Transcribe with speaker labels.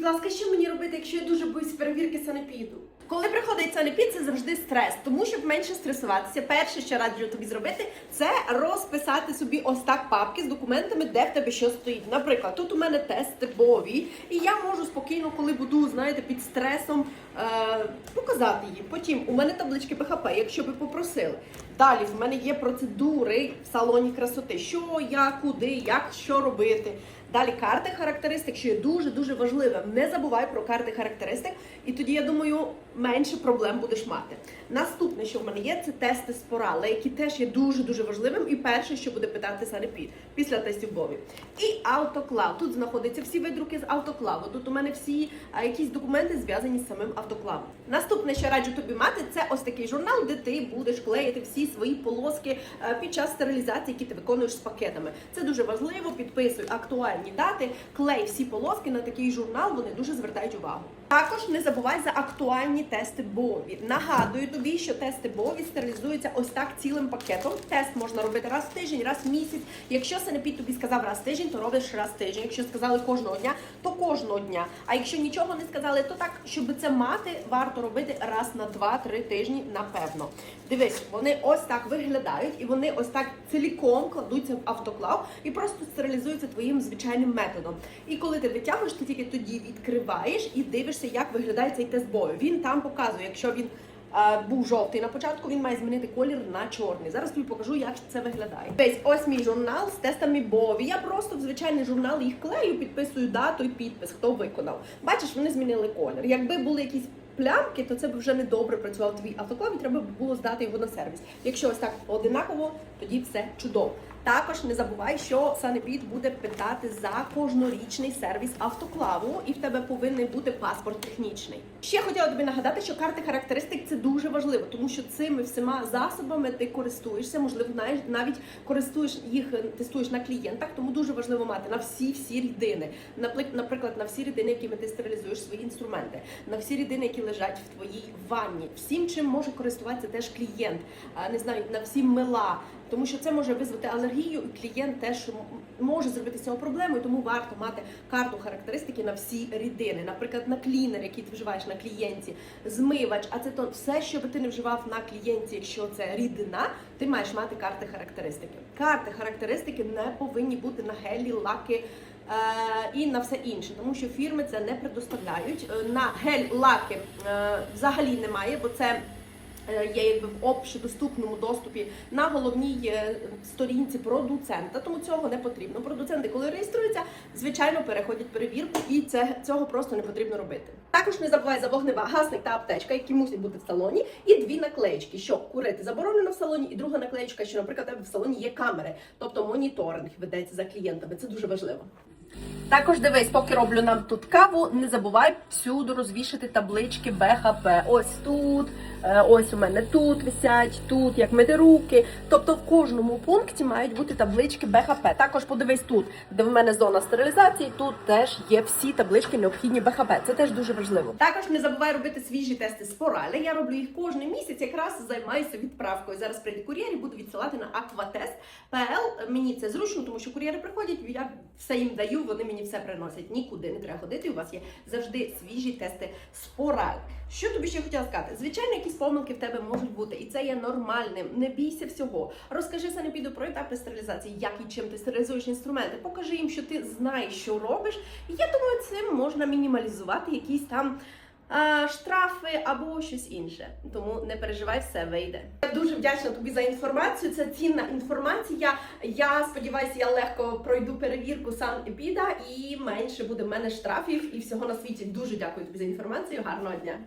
Speaker 1: будь ласка, що мені робити, якщо я дуже боюсь перевірки санепіду? Коли приходить санепід, це завжди стрес. Тому щоб менше стресуватися, перше, що раджу тобі зробити, це розписати собі ось так папки з документами, де в тебе що стоїть. Наприклад, тут у мене тести Бові, і я можу спокійно, коли буду, знаєте, під стресом е- показати їм. Потім у мене таблички ПХП, якщо ви попросили. Далі в мене є процедури в салоні красоти. Що, як, куди, як, що робити. Далі карти характеристик, що є дуже дуже важливим. Не забувай про карти характеристик, і тоді я думаю, менше проблем будеш мати. Наступне, що в мене є, це тести спорали, які теж є дуже дуже важливим. І перше, що буде питати санепід після тестів Бові. І автоклав. Тут знаходяться всі видруки з автоклаву. Тут у мене всі якісь документи зв'язані з самим автоклавом. Наступне, що раджу тобі мати, це ось такий журнал, де ти будеш клеїти всі свої полоски е, під час стерилізації, які ти виконуєш з пакетами. Це дуже важливо. Підписуй актуальні дати, клей всі полоски на такий журнал. Вони дуже звертають увагу. Також не забувай за актуальні тести Бові. Нагадую тобі, що тести Бові стерилізуються ось так цілим пакетом. Тест можна робити раз в тиждень, раз в місяць. Якщо Сенепід тобі сказав раз в тиждень, то робиш раз в тиждень. Якщо сказали кожного дня, то кожного дня. А якщо нічого не сказали, то так, щоб це мати, варто робити раз на 2-3 тижні, напевно. Дивись, вони ось так виглядають, і вони ось так ціліком кладуться в автоклав і просто стерилізуються твоїм звичайним методом. І коли ти витягуєш, ти тільки тоді відкриваєш і дивишся, як виглядає цей тест бою. Він там показує, якщо він. е, Був жовтий на початку, він має змінити колір на чорний. Зараз тобі покажу, як це виглядає. Весь ось мій журнал з тестами Бові. Я просто в звичайний журнал їх клею, підписую дату і підпис, хто виконав. Бачиш, вони змінили колір. Якби були якісь плямки, то це б вже не добре працював твій автоклав, і треба було здати його на сервіс. Якщо ось так одинаково, тоді все чудово. Також не забувай, що Санепід буде питати за кожнорічний сервіс автоклаву, і в тебе повинен бути паспорт технічний. Ще хотіла тобі нагадати, що карти характеристик це дуже важливо, тому що цими всіма засобами ти користуєшся, можливо, навіть користуєш їх, е, тестуєш на клієнтах, тому дуже важливо мати на всі всі рідини. Наприклад, на всі рідини, якими ти стерилізуєш свої інструменти, на всі рідини, які лежать в твоїй ванні. Всім, чим може користуватися теж клієнт, не знаю, на всі мила. Тому що це може визвати алергію, і клієнт теж може зробити цього проблему, і тому варто мати карту характеристики на всі рідини. Наприклад, на клінер, який ти вживаєш на клієнті, змивач, ацетон, все, що би ти не вживав на клієнті, якщо це рідина, ти маєш мати карти характеристики. Карти характеристики не повинні бути на гелі, лаки. е, І на все інше, тому що фірми це не предоставляють. Е, На гель-лаки е, взагалі немає, бо це є якби в общедоступному доступі на головній е, сторінці продуцента, тому цього не потрібно. Продуценти, коли реєструються, звичайно переходять перевірку, і це цього просто не потрібно робити. Також не забувай за вогнегасник та аптечка, які мусять бути в салоні, і дві наклеїчки, що курити заборонено в салоні, і друга наклеїчка, що, наприклад, в салоні є камери, тобто моніторинг ведеться за клієнтами. Це дуже важливо. Також дивись, поки роблю нам тут каву, не забувай всюди розвішати таблички БХП. Ось тут, е, ось у мене тут висять, тут як мити руки. Тобто в кожному пункті мають бути таблички БХП. Також подивись тут, де в мене зона стерилізації. Тут теж є всі таблички необхідні БХП. Це теж дуже важливо. Також не забувай робити свіжі тести спорали. Я роблю їх кожен місяць. Якраз займаюся відправкою. Зараз прийде кур'єр і буду відсилати на Aquatest PL. Мені це зручно, тому що кур'єри приходять. Я все їм даю. Вони мені все приносять. Нікуди не треба ходити. У вас є завжди свіжі тести спораль. Що тобі ще хотіла сказати? Звичайно, якісь помилки в тебе можуть бути, і це є нормальним. Не бійся всього. Розкажи санепіду про етапи стерилізації, як і чим ти стерилізуєш інструменти. Покажи їм, що ти знаєш, що робиш. І я думаю, цим можна мінімалізувати якісь там. А, Штрафи або щось інше, тому не переживай, все вийде. Я дуже вдячна тобі за інформацію. Це цінна інформація. Я сподіваюся, я легко пройду перевірку санепіда і менше буде в мене штрафів і всього на світі. Дуже дякую тобі за інформацію. Гарного дня.